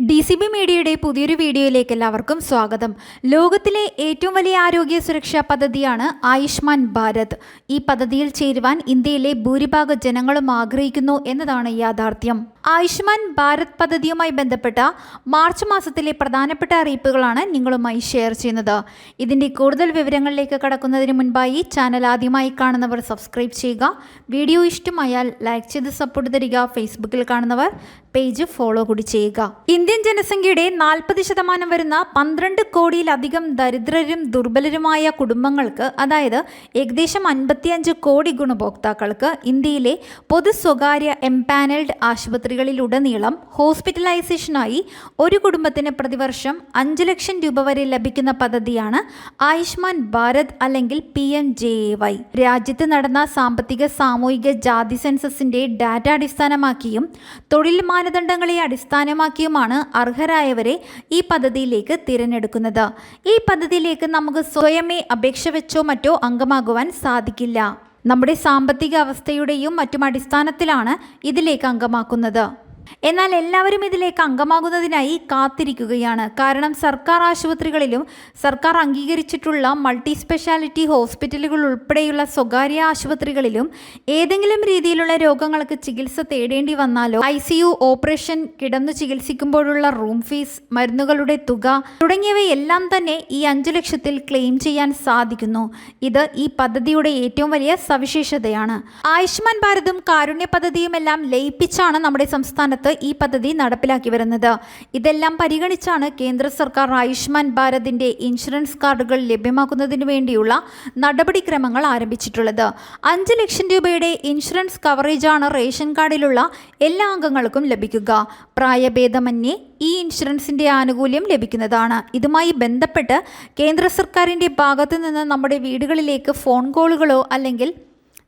D C B മീഡിയയുടെ പുതിയൊരു വീഡിയോയിലേക്ക് എല്ലാവർക്കും സ്വാഗതം. ലോകത്തിലെ ഏറ്റവും വലിയ ആരോഗ്യ സുരക്ഷാ പദ്ധതിയാണ് ആയുഷ്മാൻ ഭാരത്. ഈ പദ്ധതിയിൽ ചേരുവാൻ ഇന്ത്യയിലെ ഭൂരിഭാഗ ജനങ്ങളും ആഗ്രഹിക്കുന്നു എന്നതാണ് യാഥാർത്ഥ്യം. ആയുഷ്മാൻ ഭാരത് പദ്ധതിയുമായി ബന്ധപ്പെട്ട മാർച്ച് മാസത്തിലെ പ്രധാനപ്പെട്ട അറിയിപ്പുകളാണ് നിങ്ങളുമായി ഷെയർ ചെയ്യുന്നത്. ഇതിന്റെ കൂടുതൽ വിവരങ്ങളിലേക്ക് കടക്കുന്നതിന് മുൻപായി ചാനൽ ആദ്യമായി കാണുന്നവർ സബ്സ്ക്രൈബ് ചെയ്യുക. വീഡിയോ ഇഷ്ടമായാൽ ലൈക്ക് ചെയ്ത് സപ്പോർട്ട് തരിക. ഫേസ്ബുക്കിൽ കാണുന്നവർ പേജ് ഫോളോ കൂടി ചെയ്യുക. ഇന്ത്യൻ ജനസംഖ്യയുടെ നാൽപ്പത് ശതമാനം വരുന്ന പന്ത്രണ്ട് കോടിയിലധികം ദരിദ്രരും ദുർബലരുമായ കുടുംബങ്ങൾക്ക് അതായത് ഏകദേശം അൻപത്തിയഞ്ച് കോടി ഗുണഭോക്താക്കൾക്ക് ഇന്ത്യയിലെ പൊതു സ്വകാര്യ എംപാനൽഡ് ആശുപത്രികളിലുടനീളം ഹോസ്പിറ്റലൈസേഷനായി ഒരു കുടുംബത്തിന് പ്രതിവർഷം അഞ്ച് ലക്ഷം രൂപ വരെ ലഭിക്കുന്ന പദ്ധതിയാണ് ആയുഷ്മാൻ ഭാരത് അല്ലെങ്കിൽ P M J A Y രാജ്യത്ത് നടന്ന സാമ്പത്തിക സാമൂഹിക ജാതി സെൻസസിന്റെ ഡാറ്റ അടിസ്ഥാനമാക്കിയും തൊഴിൽ മാനദണ്ഡങ്ങളെ അടിസ്ഥാനമാക്കിയുമാണ് അർഹരായവരെ ഈ പദ്ധതിയിലേക്ക് തിരഞ്ഞെടുക്കുന്നത്. ഈ പദ്ധതിയിലേക്ക് നമുക്ക് സ്വയമേ അപേക്ഷ വെച്ചോ മറ്റോ അംഗമാകുവാൻ സാധിക്കില്ല. നമ്മുടെ സാമ്പത്തിക അവസ്ഥയുടെയും മറ്റും അടിസ്ഥാനത്തിലാണ് ഇതിലേക്ക് അംഗമാക്കുന്നത്. എന്നാൽ എല്ലാവരും ഇതിലേക്ക് അംഗമാകുന്നതിനായി കാത്തിരിക്കുകയാണ്. കാരണം സർക്കാർ ആശുപത്രികളിലും സർക്കാർ അംഗീകരിച്ചിട്ടുള്ള മൾട്ടി സ്പെഷ്യാലിറ്റി ഹോസ്പിറ്റലുകൾ ഉൾപ്പെടെയുള്ള സ്വകാര്യ ആശുപത്രികളിലും ഏതെങ്കിലും രീതിയിലുള്ള രോഗങ്ങൾക്ക് ചികിത്സ തേടേണ്ടി വന്നാലോ ഐ ഓപ്പറേഷൻ കിടന്നു ചികിത്സിക്കുമ്പോഴുള്ള റൂം ഫീസ് മരുന്നുകളുടെ തുക തുടങ്ങിയവയെല്ലാം തന്നെ ഈ അഞ്ചു ലക്ഷത്തിൽ ക്ലെയിം ചെയ്യാൻ സാധിക്കുന്നു. ഇത് ഈ പദ്ധതിയുടെ ഏറ്റവും വലിയ സവിശേഷതയാണ്. ആയുഷ്മാൻ ഭാരതും കാരുണ്യ പദ്ധതിയുമെല്ലാം ലയിപ്പിച്ചാണ് നമ്മുടെ സംസ്ഥാനത്ത് ഈ പദ്ധതി നടപ്പിലാക്കി വരുന്നത്. ഇതെല്ലാം പരിഗണിച്ചാണ് കേന്ദ്ര സർക്കാർ ആയുഷ്മാൻ ഭാരതിന്റെ ഇൻഷുറൻസ് കാർഡുകൾ ലഭ്യമാക്കുന്നതിന് വേണ്ടിയുള്ള നടപടിക്രമങ്ങൾ ആരംഭിച്ചിട്ടുള്ളത്. അഞ്ച് ലക്ഷം രൂപയുടെ ഇൻഷുറൻസ് കവറേജാണ് റേഷൻ കാർഡിലുള്ള എല്ലാ അംഗങ്ങൾക്കും ലഭിക്കുക. പ്രായഭേദമന്യേ ഈ ഇൻഷുറൻസിന്റെ ആനുകൂല്യം ലഭിക്കുന്നതാണ്. ഇതുമായി ബന്ധപ്പെട്ട് കേന്ദ്ര സർക്കാരിന്റെ ഭാഗത്തു നിന്ന് നമ്മുടെ വീടുകളിലേക്ക് ഫോൺ കോളുകളോ അല്ലെങ്കിൽ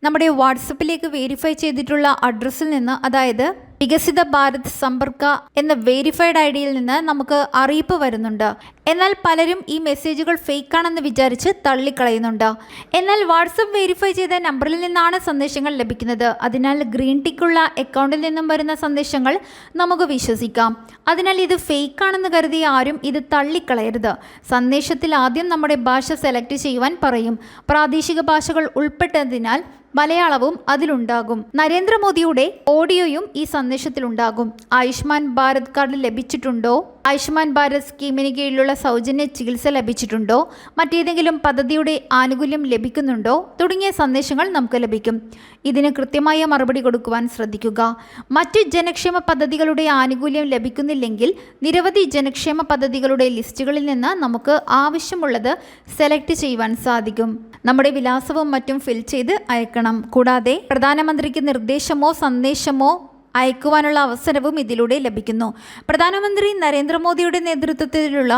നമ്മുടെ വാട്സപ്പിലേക്ക് വെരിഫൈ ചെയ്തിട്ടുള്ള അഡ്രസ്സിൽ നിന്ന് അതായത് വികസിത ഭാരത് സമ്പർക്ക എന്ന വെരിഫൈഡ് ഐ ഡിയിൽ നിന്ന് നമുക്ക് അറിയിപ്പ് വരുന്നുണ്ട്. എന്നാൽ പലരും ഈ മെസ്സേജുകൾ ഫേക്ക് ആണെന്ന് വിചാരിച്ച് തള്ളിക്കളയുന്നുണ്ട്. എന്നാൽ വാട്സപ്പ് വെരിഫൈ ചെയ്ത നമ്പറിൽ നിന്നാണ് സന്ദേശങ്ങൾ ലഭിക്കുന്നത്. അതിനാൽ ഗ്രീൻ ടിക്കുള്ള അക്കൗണ്ടിൽ നിന്നും വരുന്ന സന്ദേശങ്ങൾ നമുക്ക് വിശ്വസിക്കാം. അതിനാൽ ഇത് ഫേക്ക് ആണെന്ന് കരുതി ആരും ഇത് തള്ളിക്കളയരുത്. സന്ദേശത്തിൽ ആദ്യം നമ്മുടെ ഭാഷ സെലക്ട് ചെയ്യുവാൻ പറയും. പ്രാദേശിക ഭാഷകൾ ഉൾപ്പെട്ടതിനാൽ മലയാളവും അതിലുണ്ടാകും. നരേന്ദ്രമോദിയുടെ ഓഡിയോയും ഈ സന്ദേശത്തിലുണ്ടാകും. ആയുഷ്മാൻ ഭാരത് കാർഡ് ലഭിച്ചിട്ടുണ്ടോ? ആയുഷ്മാൻ ഭാരത് സ്കീമിന് കീഴിലുള്ള സൗജന്യ ചികിത്സ ലഭിച്ചിട്ടുണ്ടോ? മറ്റേതെങ്കിലും പദ്ധതിയുടെ ആനുകൂല്യം ലഭിക്കുന്നുണ്ടോ? തുടങ്ങിയ സന്ദേശങ്ങൾ നമുക്ക് ലഭിക്കും. ഇതിന് കൃത്യമായ മറുപടി കൊടുക്കുവാൻ ശ്രദ്ധിക്കുക. മറ്റ് ജനക്ഷേമ പദ്ധതികളുടെ ആനുകൂല്യം ലഭിക്കുന്നില്ലെങ്കിൽ നിരവധി ജനക്ഷേമ പദ്ധതികളുടെ ലിസ്റ്റുകളിൽ നിന്ന് നമുക്ക് ആവശ്യമുള്ളത് സെലക്ട് ചെയ്യുവാൻ സാധിക്കും. നമ്മുടെ വിലാസവും മറ്റും ഫിൽ ചെയ്ത് അയക്കണം. കൂടാതെ പ്രധാനമന്ത്രിക്ക് നിർദ്ദേശമോ സന്ദേശമോ അയക്കുവാനുള്ള അവസരവും ഇതിലൂടെ ലഭിക്കുന്നു. പ്രധാനമന്ത്രി നരേന്ദ്രമോദിയുടെ നേതൃത്വത്തിലുള്ള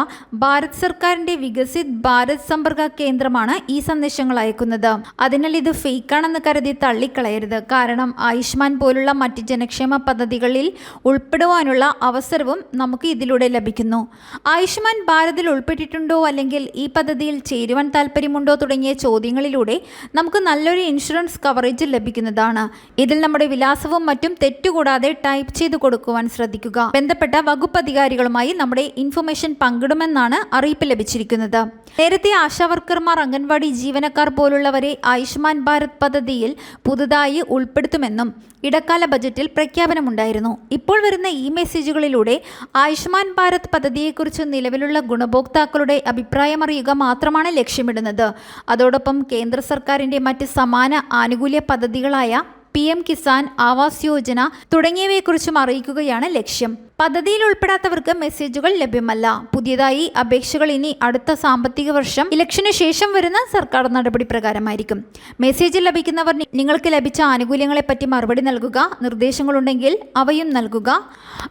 ഭാരത് സർക്കാരിന്റെ വികസിത് ഭാരത് സമ്പർക്ക കേന്ദ്രമാണ് ഈ സന്ദേശങ്ങൾ അയക്കുന്നത്. അതിനാൽ ഇത് ഫേക്കാണെന്ന് കരുതി തള്ളിക്കളയരുത്. കാരണം ആയുഷ്മാൻ പോലുള്ള മറ്റ് ജനക്ഷേമ പദ്ധതികളിൽ ഉൾപ്പെടുവാനുള്ള അവസരവും നമുക്ക് ഇതിലൂടെ ലഭിക്കുന്നു. ആയുഷ്മാൻ ഭാരതിൽ ഉൾപ്പെട്ടിട്ടുണ്ടോ അല്ലെങ്കിൽ ഈ പദ്ധതിയിൽ ചേരുവാൻ താല്പര്യമുണ്ടോ തുടങ്ങിയ ചോദ്യങ്ങളിലൂടെ നമുക്ക് നല്ലൊരു ഇൻഷുറൻസ് കവറേജ് ലഭിക്കുന്നതാണ്. ഇതിൽ നമ്മുടെ വിലാസവും മറ്റും തെറ്റുകൂടാതെ കൂടാതെ ടൈപ്പ് ചെയ്ത് കൊടുക്കുവാൻ ശ്രദ്ധിക്കുക. ബന്ധപ്പെട്ട വകുപ്പ് അധികാരികളുമായി നമ്മുടെ ഇൻഫർമേഷൻ പങ്കിടുമെന്നാണ് അറിയിപ്പ് ലഭിച്ചിരിക്കുന്നത്. നേരത്തെ ആശാവർക്കർമാർ അംഗൻവാടി ജീവനക്കാർ പോലുള്ളവരെ ആയുഷ്മാൻ ഭാരത് പദ്ധതിയിൽ പുതുതായി ഉൾപ്പെടുത്തുമെന്നും ഇടക്കാല ബജറ്റിൽ പ്രഖ്യാപനമുണ്ടായിരുന്നു. ഇപ്പോൾ വരുന്ന ഈ മെസ്സേജുകളിലൂടെ ആയുഷ്മാൻ ഭാരത് പദ്ധതിയെക്കുറിച്ച് നിലവിലുള്ള ഗുണഭോക്താക്കളുടെ അഭിപ്രായം അറിയുക മാത്രമാണ് ലക്ഷ്യമിടുന്നത്. അതോടൊപ്പം കേന്ദ്ര സർക്കാരിന്റെ മറ്റ് സമാന ആനുകൂല്യ പദ്ധതികളായ പി എം കിസാൻ ആവാസ് യോജന തുടങ്ങിയവയെക്കുറിച്ചും അറിയിക്കുകയാണ് ലക്ഷ്യം. പദ്ധതിയിൽ ഉൾപ്പെടാത്തവർക്ക് മെസ്സേജുകൾ ലഭ്യമല്ല. പുതിയതായി അപേക്ഷകൾ ഇനി അടുത്ത സാമ്പത്തിക വർഷം ഇലക്ഷന് ശേഷം വരുന്ന സർക്കാർ നടപടി പ്രകാരമായിരിക്കും. മെസ്സേജ് ലഭിക്കുന്നവർ നിങ്ങൾക്ക് ലഭിച്ച ആനുകൂല്യങ്ങളെപ്പറ്റി മറുപടി നൽകുക നിർദ്ദേശങ്ങളുണ്ടെങ്കിൽ അവയും നൽകുക.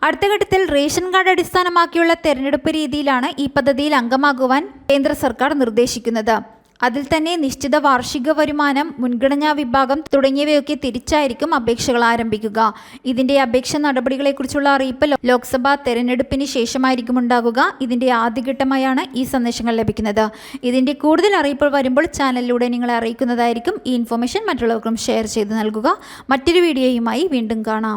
അടുത്ത ഘട്ടത്തിൽ റേഷൻ കാർഡ് അടിസ്ഥാനമാക്കിയുള്ള തെരഞ്ഞെടുപ്പ് രീതിയിലാണ് ഈ പദ്ധതിയിൽ അംഗമാകുവാൻ കേന്ദ്ര സർക്കാർ നിർദ്ദേശിക്കുന്നത്. അതിൽ തന്നെ നിശ്ചിത വാർഷിക വരുമാനം മുൻഗണനാ വിഭാഗം തുടങ്ങിയവയൊക്കെ തിരിച്ചായിരിക്കും അപേക്ഷകൾ ആരംഭിക്കുക. ഇതിന്റെ അപേക്ഷ നടപടികളെക്കുറിച്ചുള്ള അറിയിപ്പ് ലോക്സഭാ തെരഞ്ഞെടുപ്പിന് ശേഷമായിരിക്കും ഉണ്ടാകുക. ഇതിന്റെ ആദ്യഘട്ടമായാണ് ഈ സന്ദേശങ്ങൾ ലഭിക്കുന്നത്. ഇതിന്റെ കൂടുതൽ അറിയിപ്പ് വരുമ്പോൾ ചാനലിലൂടെ നിങ്ങളെ അറിയിക്കുന്നതായിരിക്കും. ഈ ഇൻഫർമേഷൻ മറ്റുള്ളവർക്കും ഷെയർ ചെയ്ത് നൽകുക. മറ്റൊരു വീഡിയോയുമായി വീണ്ടും കാണാം.